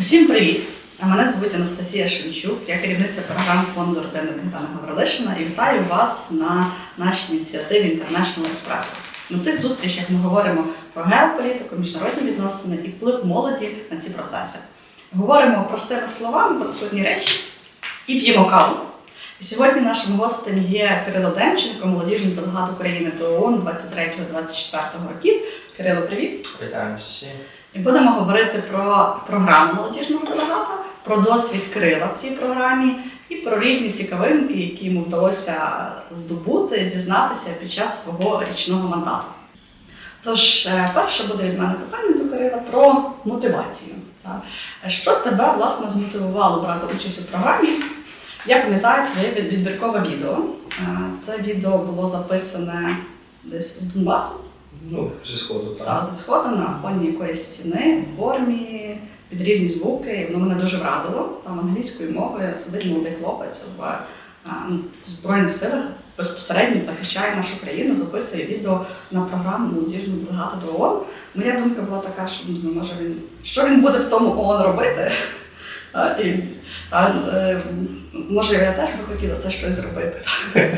Усім привіт! Мене звуть Анастасія Шевчук, я керівниця програм фонду родини Богдана Гаврилишина і вітаю вас на нашій ініціативі International Espresso. На цих зустрічах ми говоримо про геополітику, міжнародні відносини і вплив молоді на ці процеси. Говоримо простими словами про складні речі і п'ємо каву. Сьогодні нашим гостем є Кирило Демченко, молодіжний делегат України до ООН 23-24 років. Кирило, привіт! Вітаємо всі. І будемо говорити про програму молодіжного делегата, про досвід Крила в цій програмі і про різні цікавинки, які йому вдалося здобути, дізнатися під час свого річного мандату. Тож, е, перше буде від мене питання до Кирила про мотивацію. Що тебе власне змотивувало брати участь у програмі? Я пам'ятаю твоє відбіркове відео. Е, Це відео було записане десь з Донбасу. Ну, зі сходу, так. Та зі сходу на фоні якоїсь стіни, в формі, під різні звуки. Воно мене дуже вразило. Там англійською мовою сидить молодий хлопець в а, ну, в Збройних силах, безпосередньо захищає нашу країну, записує відео на програму молодіжного делегата до ООН. Моя думка була така, що ну, може він що він буде в тому ООН робити. А, і, та, е, може, я теж би хотіла це щось зробити.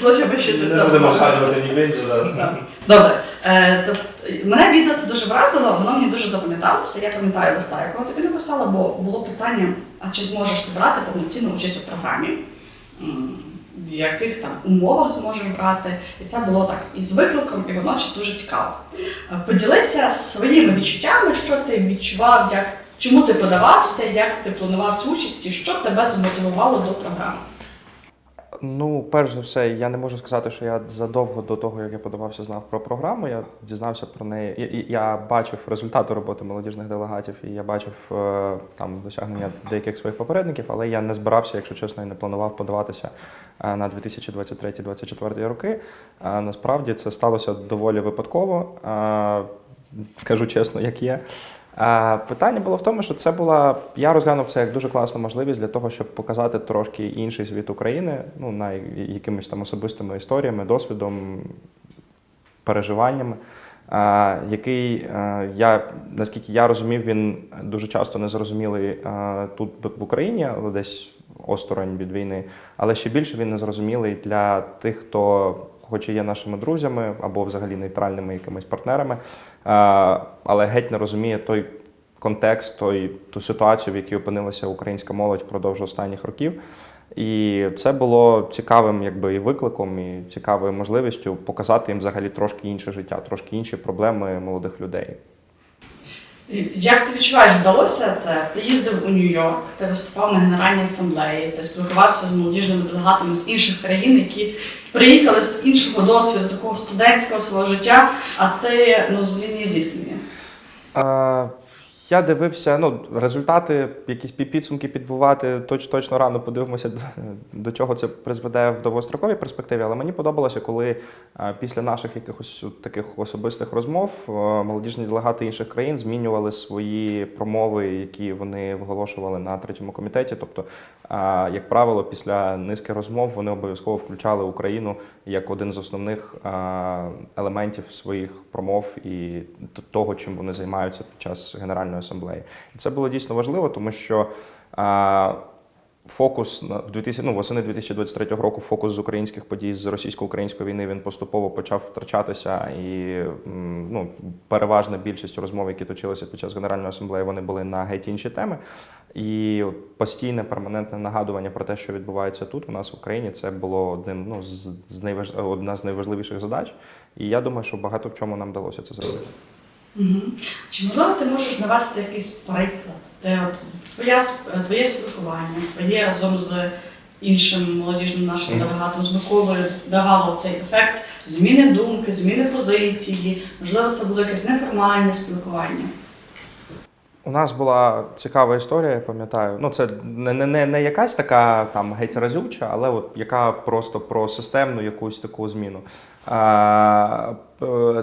Було ще ще Не будемо згадувати ні так. Добре. Тобто, мене відео це дуже вразило, воно мені дуже запам'яталося. Я пам'ятаю листа, якого тобі написала, бо було питання, а чи зможеш ти брати повноцінну участь у програмі, в яких там умовах зможеш брати. І це було так і з викликом, і водночас дуже цікаво. Е, Поділися своїми відчуттями, що ти відчував, як, чому ти подавався, як ти планував цю участь, і що тебе змотивувало до програми. Ну, перш за все, я не можу сказати, що я задовго до того, як я подавався, знав про програму. Я дізнався про неї. Я, я бачив результати роботи молодіжних делегатів, і я бачив е, там досягнення деяких своїх попередників, але я не збирався, якщо чесно, і не планував подаватися е, на 2023-2024 роки. Е, Насправді це сталося доволі випадково. Кажу чесно, як є. Питання було в тому, що це була. Я розглянув це як дуже класну можливість для того, щоб показати трошки інший світ України, ну на якимись там особистими історіями, досвідом, переживаннями. Який я, наскільки я розумів, він дуже часто незрозумілий тут в Україні, але десь осторонь від війни. Але ще більше він незрозумілий для тих, хто хоч і є нашими друзями або взагалі нейтральними якимись партнерами, е, але геть не розуміє той контекст, той, ту ситуацію, в якій опинилася українська молодь впродовж останніх років. І це було цікавим якби, і викликом, і цікавою можливістю показати їм взагалі трошки інше життя, трошки інші проблеми молодих людей. І Як ти відчуваєш, вдалося це? Ти їздив у Нью-Йорк, ти виступав на Генеральній асамблеї, ти спілкувався з молодіжними делегатами з інших країн, які приїхали з іншого досвіду, такого студентського свого життя, а ти ну, з лінії зіткнення. Я дивився, ну, результати, якісь підсумки підбувати точ, точно рано подивимося, до- чого це призведе в довгостроковій перспективі. Але мені подобалося, коли е, після наших якихось таких особистих розмов е, молодіжні делегати інших країн змінювали свої промови, які вони виголошували на третьому комітеті. Тобто, е, як правило, після низки розмов вони обов'язково включали Україну як один з основних елементів своїх промов і того, чим вони займаються під час Генеральної асамблеї. І це було дійсно важливо, тому що е, фокус в 2000, ну, восени 2023 року фокус з українських подій з російсько-української війни він поступово почав втрачатися, і ну, переважна більшість розмов, які точилися під час Генеральної асамблеї, вони були на геть інші теми. І постійне перманентне нагадування про те, що відбувається тут, у нас в Україні, це було одним ну, з найваж... одна з найважливіших задач. І я думаю, що багато в чому нам вдалося це зробити. Угу. Чи можливо ти можеш навести якийсь приклад, де от твоя, твоє спілкування, твоє разом з іншим молодіжним нашим делегатом, з Миколою давало цей ефект зміни думки, зміни позиції, можливо, це було якесь неформальне спілкування. У нас була цікава історія, я пам'ятаю. Ну, це не, не, не, не якась така там геть разюча, але от яка просто про системну якусь таку зміну.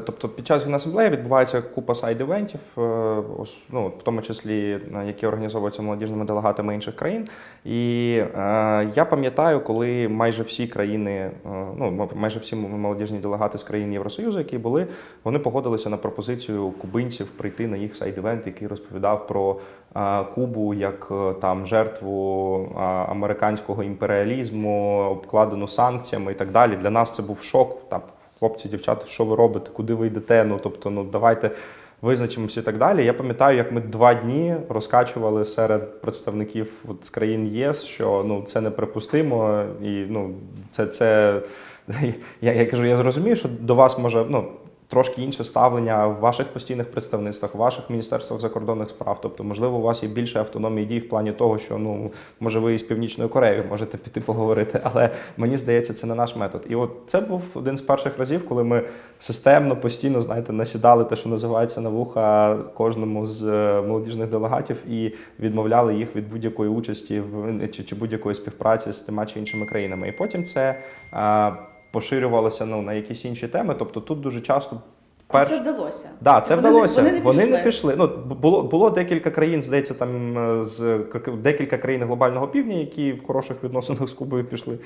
Тобто під час генасамблеї відбувається купа сайд-івентів, е, ну, в тому числі які організовуються молодіжними делегатами інших країн. І е, я пам'ятаю, коли майже всі країни, е, ну майже всі молодіжні делегати з країн Євросоюзу, які були, вони погодилися на пропозицію кубинців прийти на їх сайд-івент, який розповідав про Кубу як там жертву американського імперіалізму, обкладену санкціями і так далі. Для нас це був шок. Там хлопці, дівчата, що ви робите, куди ви йдете? Ну тобто, ну давайте визначимося і так далі. Я пам'ятаю, як ми два дні розкачували серед представників от, з країн ЄС, що ну це неприпустимо, і ну це це я, я кажу, я зрозумію, що до вас може ну. Трошки інше ставлення в ваших постійних представництвах, в ваших міністерствах закордонних справ. Тобто, можливо, у вас є більше автономії дій в плані того, що ну може ви із Північною Кореєю можете піти поговорити, але мені здається, це не наш метод. І от це був один з перших разів, коли ми системно, постійно, знаєте, насідали те, що називається на вуха кожному з е, молодіжних делегатів, і відмовляли їх від будь-якої участі в чи, чи будь-якої співпраці з тима чи іншими країнами. І потім це поширювалося ну, на якісь інші теми. Тобто тут дуже часто А Це вдалося. Да, це Вони не- вони не Вони не пішли. Ну було було декілька країн, здається, там е, з декілька країн глобального півдня, які в хороших відносинах з Кубою пішли.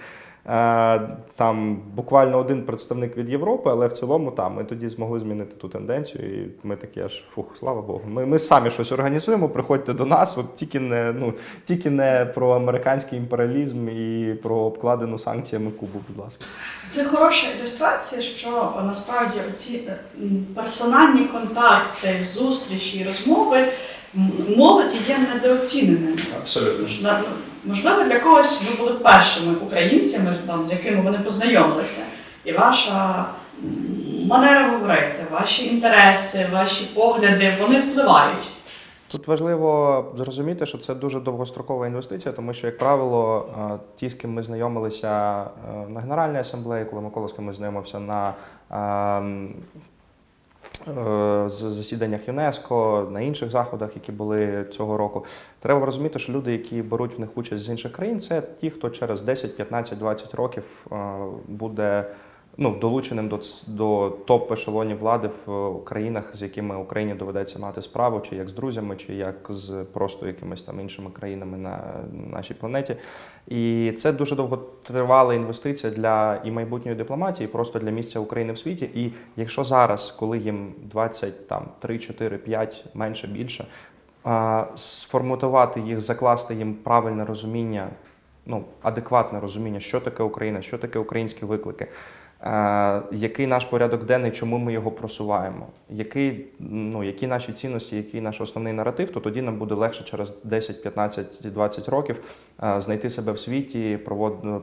Е, Там буквально один представник від Європи, але в цілому там ми тоді змогли змінити ту тенденцію. І ми такі аж фух, слава Богу. Ми, ми самі щось організуємо. Приходьте до нас. От тільки не ну тільки не про американський імперіалізм і про обкладену санкціями Кубу, будь ласка. Це хороша ілюстрація, що е, насправді ці е, персональні контакти, зустрічі і розмови молоді є недооціненими. Абсолютно. Можливо, для когось ви були першими українцями, там, з якими вони познайомилися. І ваша манера говорити, ваші інтереси, ваші погляди, вони впливають. Тут важливо зрозуміти, що це дуже довгострокова інвестиція, тому що, як правило, е, ті, з ким ми знайомилися е, на Генеральній асамблеї, коли Микола з ким ми знайомився на ем, е, засіданнях ЮНЕСКО, на інших заходах, які були цього року, треба розуміти, що люди, які беруть в них участь з інших країн, це ті, хто через 10, 15, 20 років буде ну, долученим до, до топ-ешелонів влади в е, країнах, з якими Україні доведеться мати справу, чи як з друзями, чи як з просто якимись там іншими країнами на нашій планеті. І це дуже довготривала інвестиція для і майбутньої дипломатії, і просто для місця України в світі. І якщо зараз, коли їм 20, там 3, 4, 5, менше більше, сформатувати їх, закласти їм правильне розуміння, ну адекватне розуміння, що таке Україна, що таке українські виклики. Е, який наш порядок денний, чому ми його просуваємо? Який, ну, які наші цінності, який наш основний наратив, то тоді нам буде легше через 10, 15, 20 років е, знайти себе в світі,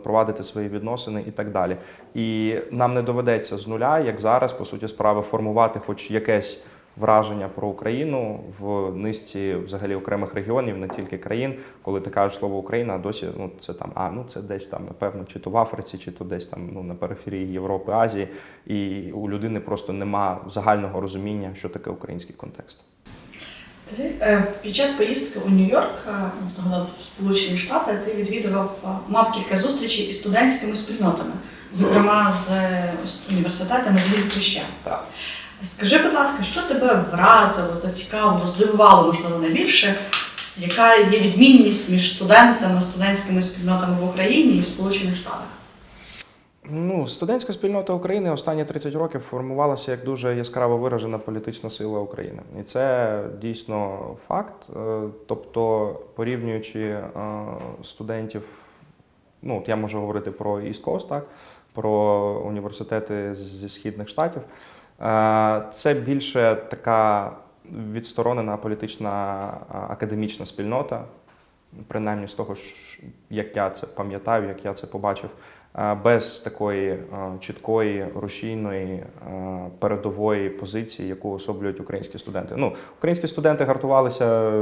провадити свої відносини і так далі. І нам не доведеться з нуля, як зараз, по суті справи, формувати хоч якесь враження про Україну в низці взагалі окремих регіонів, не тільки країн, коли ти кажеш слово Україна, а досі ну це там, а ну це десь там, напевно, чи то в Африці, чи то десь там ну на периферії Європи, Азії, і у людини просто нема загального розуміння, що таке український контекст. Е, під час поїздки у Нью-Йорк, е, загалом в Сполучені Штати, ти відвідував, е, мав кілька зустрічей із студентськими спільнотами, зокрема з університетами з Львів Так. Скажи, будь ласка, що тебе вразило, зацікавило, здивувало, можливо, найбільше? Яка є відмінність між студентами, студентськими спільнотами в Україні і в Сполучених Штатах? Ну, студентська спільнота України останні 30 років формувалася як дуже яскраво виражена політична сила України. І це дійсно факт. Е, Тобто, порівнюючи е, студентів, ну от я можу говорити про East Coast, так, про університети зі східних штатів. Е, Це більше така відсторонена політична академічна спільнота, принаймні з того, як я це пам'ятаю, як я це побачив, е, без такої е, чіткої рушійної передової позиції, яку особлюють українські студенти. Ну, українські студенти гартувалися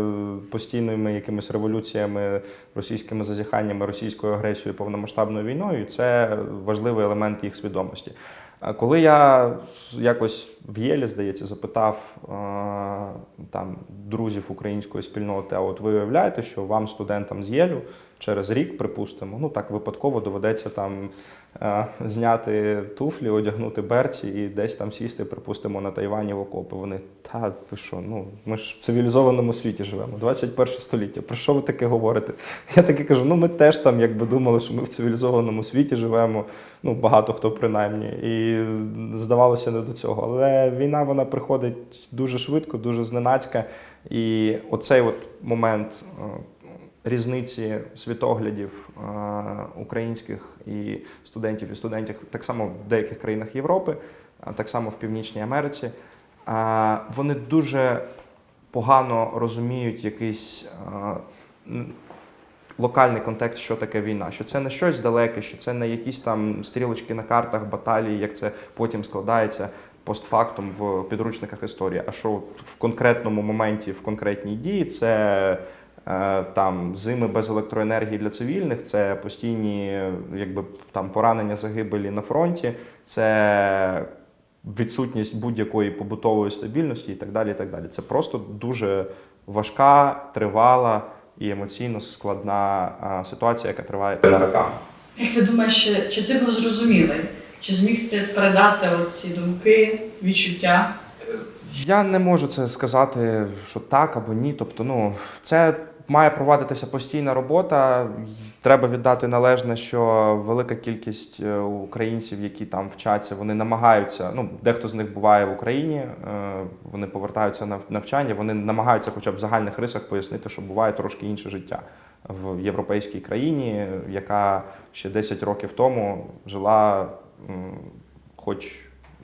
постійними якимись революціями, російськими зазіханнями, російською агресією, повномасштабною війною. Це важливий елемент їх свідомості. Коли я якось в Єлі, здається, запитав е, там друзів української спільноти, а от ви уявляєте, що вам, студентам з Єлю, через рік, припустимо, ну так випадково доведеться там е, зняти туфлі, одягнути берці і десь там сісти, припустимо, на Тайвані в окопи. Вони та ви що? Ну ми ж в цивілізованому світі живемо, 21 століття. Про що ви таке говорите? Я таки кажу: ну ми теж там якби думали, що ми в цивілізованому світі живемо. Ну багато хто принаймні, і здавалося не до цього. Але війна вона приходить дуже швидко, дуже зненацька. І оцей от момент е, різниці світоглядів е, українських і студентів і студентів так само в деяких країнах Європи, так само в Північній Америці. е, Вони дуже погано розуміють якийсь е, локальний контекст, що таке війна, що це не щось далеке, що це не якісь там стрілочки на картах, баталії, як це потім складається постфактум в підручниках історії. А що в конкретному моменті, в конкретній дії, це там зими без електроенергії для цивільних, це постійні якби там поранення загибелі на фронті, це відсутність будь-якої побутової стабільності і так далі. І так далі. Це просто дуже важка, тривала і емоційно складна ситуація, яка триває роками. Як ти думаєш, чи, ти був зрозумілий? Чи зміг ти передати оці думки, відчуття? Я не можу це сказати, що так або ні. Тобто, ну це має провадитися постійна робота. Треба віддати належне, що велика кількість е, українців, які там вчаться, вони намагаються. Ну, дехто з них буває в Україні, е, вони повертаються на навчання, вони намагаються, хоча б в загальних рисах, пояснити, що буває трошки інше життя в європейській країні, яка ще 10 років тому жила, хоч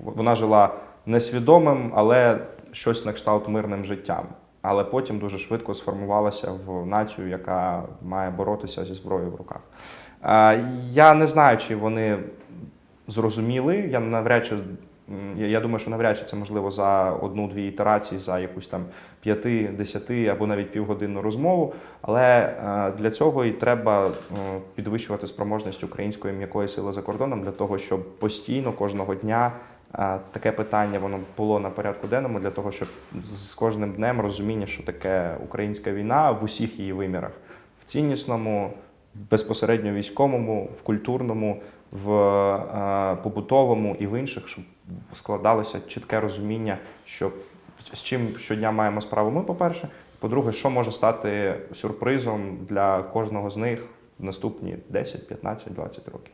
вона жила несвідомим, але щось на кшталт мирним життям. Але потім дуже швидко сформувалася в націю, яка має боротися зі зброєю в руках. Е, Я не знаю, чи вони зрозуміли. Я навряд чи я- думаю, що навряд чи це можливо за одну-дві ітерації, за якусь там п'яти, десяти або навіть півгодинну розмову. Але е, для цього і треба е, підвищувати спроможність української м'якої сили за кордоном для того, щоб постійно кожного дня таке питання воно було на порядку денному для того, щоб з кожним днем розуміння, що таке українська війна в усіх її вимірах в ціннісному, в безпосередньо військовому, в культурному, в е, побутовому і в інших, щоб складалося чітке розуміння, що з чим щодня маємо справу ми, по-перше. По-друге, що може стати сюрпризом для кожного з них в наступні 10, 15, 20 років.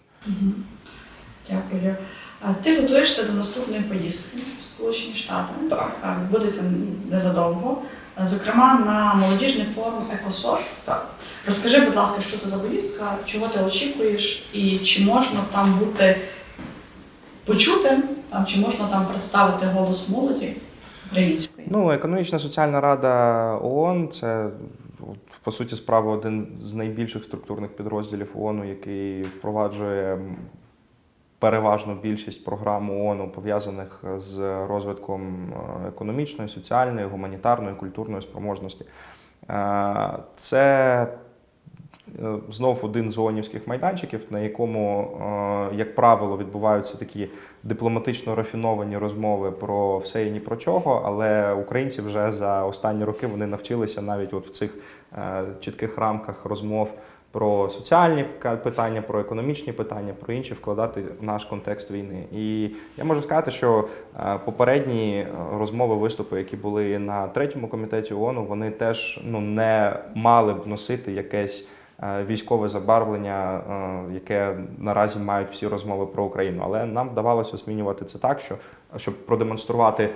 Дякую. Ти готуєшся до наступної поїздки в Сполучені Штати. Так. Відбудеться незадовго. Зокрема, на молодіжний форум ЕКОСОР. Так. Розкажи, будь ласка, що це за поїздка, чого ти очікуєш, і чи можна там бути почутим, там, чи можна там представити голос молоді української? Ну, економічна соціальна рада ООН це по суті справа один з найбільших структурних підрозділів ООН, який впроваджує м, переважну більшість програм ООН, пов'язаних з розвитком е, економічної, соціальної, гуманітарної, культурної спроможності. Е, Це е, знов один з ООНівських майданчиків, на якому, як правило, відбуваються такі дипломатично рафіновані розмови про все і ні про чого, але українці вже за останні роки вони навчилися навіть от в цих чітких рамках розмов про соціальні питання, про економічні питання, про інші вкладати в наш контекст війни. І я можу сказати, що е, попередні е, розмови, виступи, які були на третьому комітеті ООН, вони теж ну не мали б носити якесь е, військове забарвлення, яке наразі мають всі розмови про Україну. Але нам вдавалося змінювати це так, що щоб продемонструвати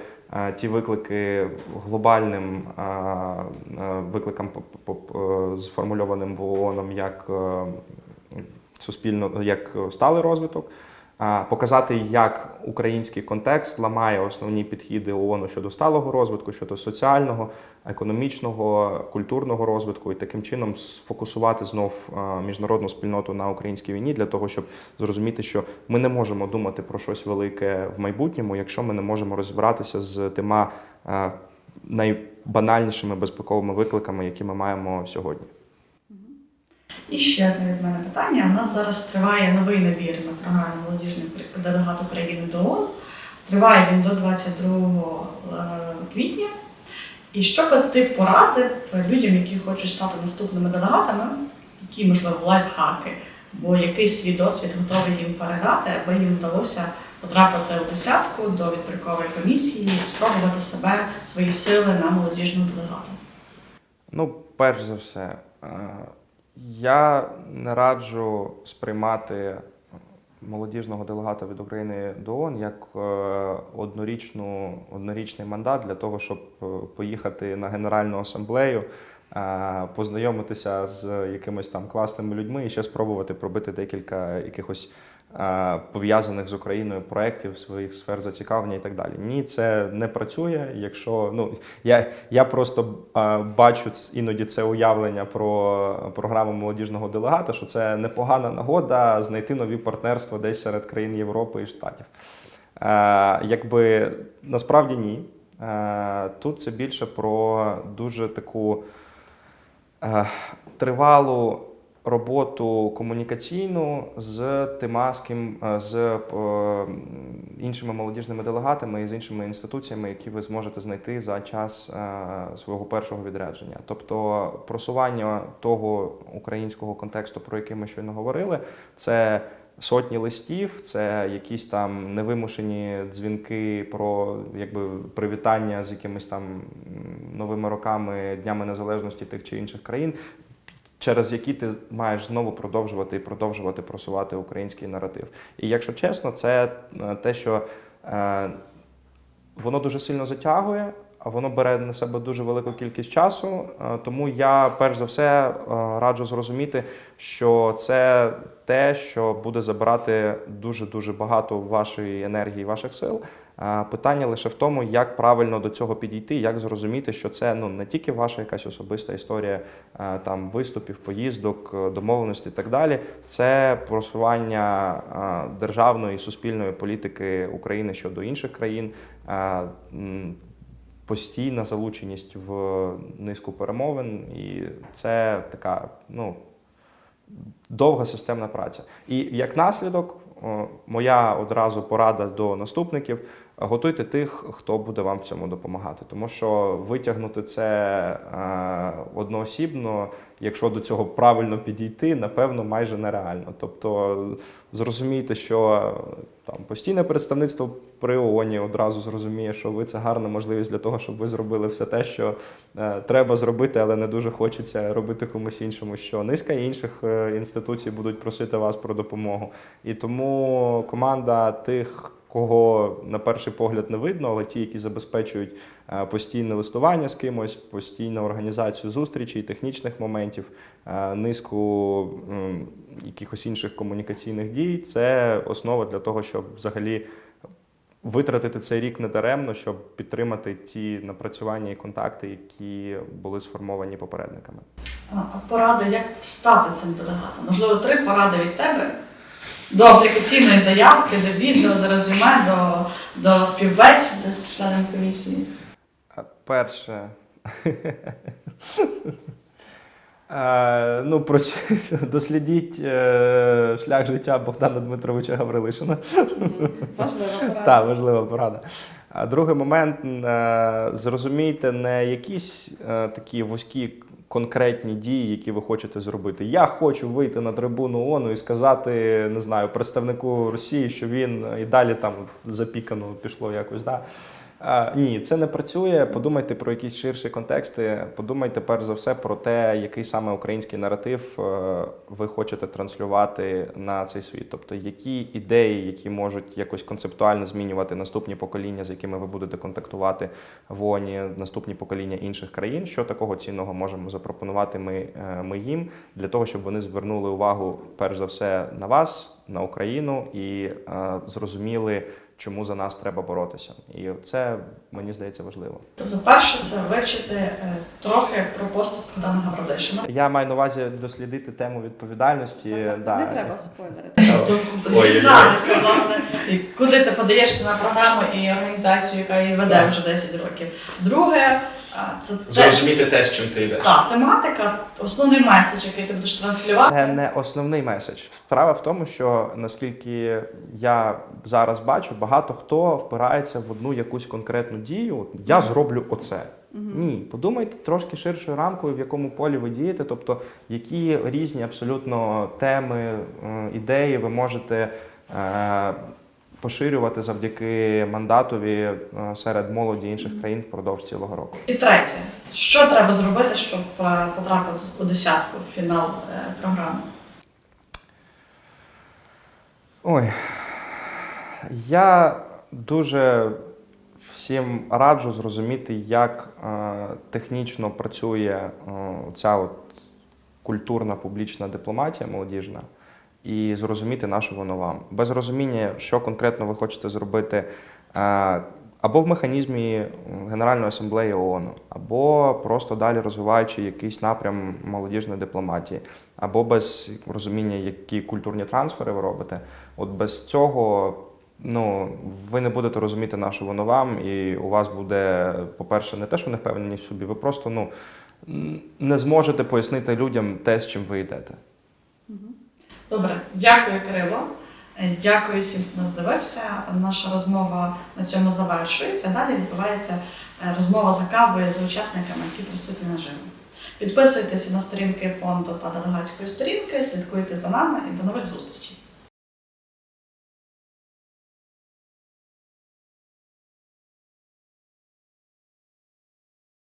ті виклики глобальним е, е, викликам, е, сформульованим в ООН як е, суспільно як сталий розвиток. Показати, як український контекст ламає основні підхіди ООН щодо сталого розвитку, щодо соціального, економічного, культурного розвитку, і таким чином сфокусувати знов міжнародну спільноту на українській війні для того, щоб зрозуміти, що ми не можемо думати про щось велике в майбутньому, якщо ми не можемо розібратися з тима найбанальнішими безпековими викликами, які ми маємо сьогодні. І ще одне від мене питання. У нас зараз триває новий набір на програму молодіжний делегат України до ООН. Триває він до 22 е, квітня. І що би ти порадив людям, які хочуть стати наступними делегатами, які, можливо, лайфхаки, або якийсь свій досвід готовий їм передати, аби їм вдалося потрапити у десятку до відбіркової комісії, спробувати себе, свої сили на молодіжного делегата. Ну, перш за все, е, я не раджу сприймати молодіжного делегата від України до ООН як е, однорічну, однорічний мандат для того, щоб е, поїхати на Генеральну асамблею, познайомитися з якимись там класними людьми і ще спробувати пробити декілька якихось пов'язаних з Україною проєктів, своїх сфер зацікавлення і так далі. Ні, це не працює. Якщо ну я, я просто бачу іноді це уявлення про програму молодіжного делегата, що це непогана нагода знайти нові партнерства десь серед країн Європи і Штатів. Якби насправді ні. Тут це більше про дуже таку тривалу роботу комунікаційну з Тимаським, е, з е, іншими молодіжними делегатами і з іншими інституціями, які ви зможете знайти за час е, свого першого відрядження. Тобто просування того українського контексту, про який ми щойно говорили, це сотні листів, це якісь там невимушені дзвінки про якби привітання з якимись там новими роками, днями незалежності тих чи інших країн. Через які ти маєш знову продовжувати і продовжувати просувати український наратив. І якщо чесно, це е, те, що е, воно дуже сильно затягує, воно бере на себе дуже велику кількість часу. Е, Тому я перш за все е, раджу зрозуміти, що це те, що буде забирати дуже дуже багато вашої енергії, ваших сил. Е, Питання лише в тому, як правильно до цього підійти, як зрозуміти, що це ну не тільки ваша якась особиста історія там виступів, поїздок, домовленостей і так далі. Це просування державної і суспільної політики України щодо інших країн. Постійна залученість в низку перемовин, і це така ну, довга системна праця. І як наслідок, моя одразу порада до наступників: готуйте тих, хто буде вам в цьому допомагати. Тому що витягнути це е, одноосібно, якщо до цього правильно підійти, напевно, майже нереально. Тобто зрозумійте, що там постійне представництво при ООНі одразу зрозуміє, що ви це гарна можливість для того, щоб ви зробили все те, що е, треба зробити, але не дуже хочеться робити комусь іншому. Що низка інших е, інституцій будуть просити вас про допомогу. І тому команда тих. Кого на перший погляд не видно, але ті, які забезпечують е, постійне листування з кимось, постійну організацію зустрічей, технічних моментів, е, низку якихось інших комунікаційних дій, це основа для того, щоб взагалі витратити цей рік недаремно, щоб підтримати ті напрацювання і контакти, які були сформовані попередниками. А поради, як стати цим делегатом? Можливо, три поради від тебе до аплікаційної заявки, до відео, до резюме, до, до співбесіди з членом комісії. Перше. Е, Ну, про дослідіть е, шлях життя Богдана Дмитровича Гаврилишина. Важлива порада. Так, важлива порада. А другий момент е, зрозумійте не якісь е, такі вузькі конкретні дії, які ви хочете зробити. Я хочу вийти на трибуну ООН і сказати, не знаю, представнику Росії, що він і далі там запікано пішло якось. Да? Е, Ні, це не працює. Подумайте про якісь ширші контексти. Подумайте перш за все про те, який саме український наратив е, ви хочете транслювати на цей світ. Тобто, які ідеї, які можуть якось концептуально змінювати наступні покоління, з якими ви будете контактувати в ООНі, наступні покоління інших країн. Що такого цінного можемо запропонувати ми, е, ми їм для того, щоб вони звернули увагу перш за все на вас, на Україну і е, зрозуміли чому за нас треба боротися. І це мені здається важливо. Тобто, перше, це вивчити е, трохи про поступ Богдана Гаврилишина. Я маю на увазі дослідити тему відповідальності. да. Не треба спойлерити. Тобто дізнатися, власне, куди ти подаєшся на програму і організацію, яка її веде вже 10 років. Друге, це Зрозуміти те, з чим ти йдеш. та, тематика, основний меседж, який ти будеш транслювати. Це не основний меседж. Справа в тому, що наскільки я зараз бачу, багато хто впирається в одну якусь конкретну дію. Я зроблю оце. Ні, подумайте трошки ширшою рамкою, в якому полі ви дієте, тобто які різні абсолютно теми, е, ідеї ви можете е, поширювати завдяки мандатові е, серед молоді інших країн впродовж цілого року. І третє, що треба зробити, щоб потрапити у десятку в фінал програми? Ой, я дуже всім раджу зрозуміти, як е, технічно працює е, ця от культурна публічна дипломатія молодіжна, і зрозуміти, на що воно вам. Без розуміння, що конкретно ви хочете зробити. е, або в механізмі Генеральної асамблеї ООН, або просто далі розвиваючи якийсь напрям молодіжної дипломатії, або без розуміння, які культурні трансфери ви робите. От без цього ну, ви не будете розуміти, на що воно вам, і у вас буде, по-перше, не те, що невпевненість в собі, ви просто ну, не зможете пояснити людям те, з чим ви йдете. Добре, дякую, Кирило. Дякую всім, хто нас дивився. Наша розмова на цьому завершується. Далі відбувається е, розмова за кавою з учасниками, які присутні наживо. Підписуйтесь на сторінки фонду та делегатської сторінки, слідкуйте за нами і до нових зустрічей.